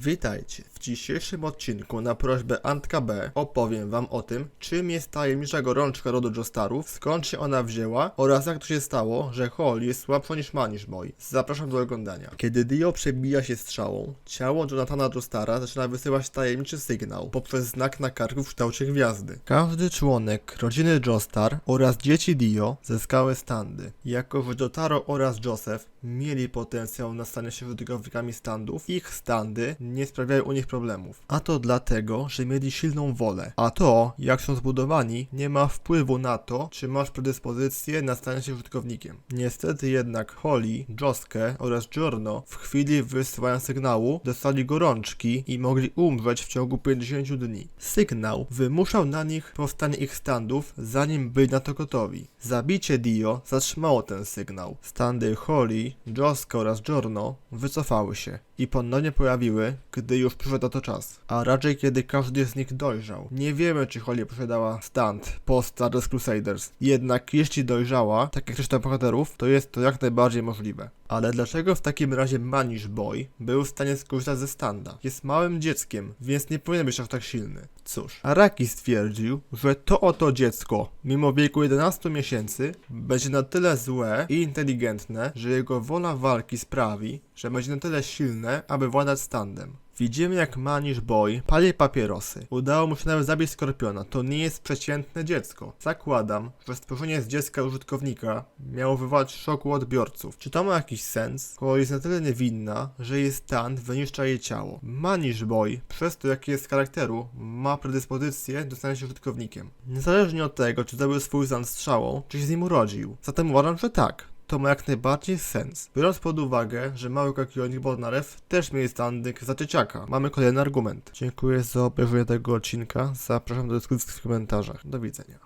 Witajcie. W dzisiejszym odcinku na prośbę Antka B opowiem wam o tym, czym jest tajemnicza gorączka rodu Joestarów, skąd się ona wzięła oraz jak to się stało, że Hall jest słabsza niż Manish Boy. Zapraszam do oglądania. Kiedy Dio przebija się strzałą, ciało Jonathana Joestara zaczyna wysyłać tajemniczy sygnał poprzez znak na karku w kształcie gwiazdy. Każdy członek rodziny Joestar oraz dzieci Dio zyskały standy. Jako że Jotaro oraz Joseph mieli potencjał na stanie się użytkownikami standów, ich standy nie sprawiają u nich problemów. A to dlatego, że mieli silną wolę. A to, jak są zbudowani, nie ma wpływu na to, czy masz predyspozycję na stanie się użytkownikiem. Niestety jednak Holly, Josuke oraz Giorno w chwili wysłania sygnału dostali gorączki i mogli umrzeć w ciągu 50 dni. Sygnał wymuszał na nich powstanie ich standów, zanim byli na to gotowi. Zabicie Dio zatrzymało ten sygnał. Standy Holly, Josuke oraz Giorno wycofały się i ponownie pojawiły, gdy już przyszedł to czas, a raczej kiedy każdy z nich dojrzał. Nie wiemy, czy Holly posiadała stand po Stardust Crusaders, jednak jeśli dojrzała, tak jak reszta bohaterów, to jest to jak najbardziej możliwe. Ale dlaczego w takim razie Manish Boy był w stanie skorzystać ze standa? Jest małym dzieckiem, więc nie powinien być aż tak silny. Cóż, Araki stwierdził, że to oto dziecko, mimo wieku 11 miesięcy, będzie na tyle złe i inteligentne, że jego wola walki sprawi, że będzie na tyle silne, aby władać standem. Widzimy jak Manish Boy pali papierosy. Udało mu się nawet zabić Skorpiona. To nie jest przeciętne dziecko. Zakładam, że stworzenie z dziecka użytkownika miało wywołać szoku odbiorców. Czy to ma jakiś sens? Skoro jest na tyle niewinna, że jej stan wyniszcza jej ciało. Manish Boy, przez to jaki jest charakteru, ma predyspozycję do stania się użytkownikiem. Niezależnie od tego, czy zdobył swój stan strzałą, czy się z nim urodził. Zatem uważam, że tak to ma jak najbardziej sens. Biorąc pod uwagę, że mały kakionik Bodnarew też mieli standyk za dzieciaka. Mamy kolejny argument. Dziękuję za obejrzenie tego odcinka. Zapraszam do dyskusji w komentarzach. Do widzenia.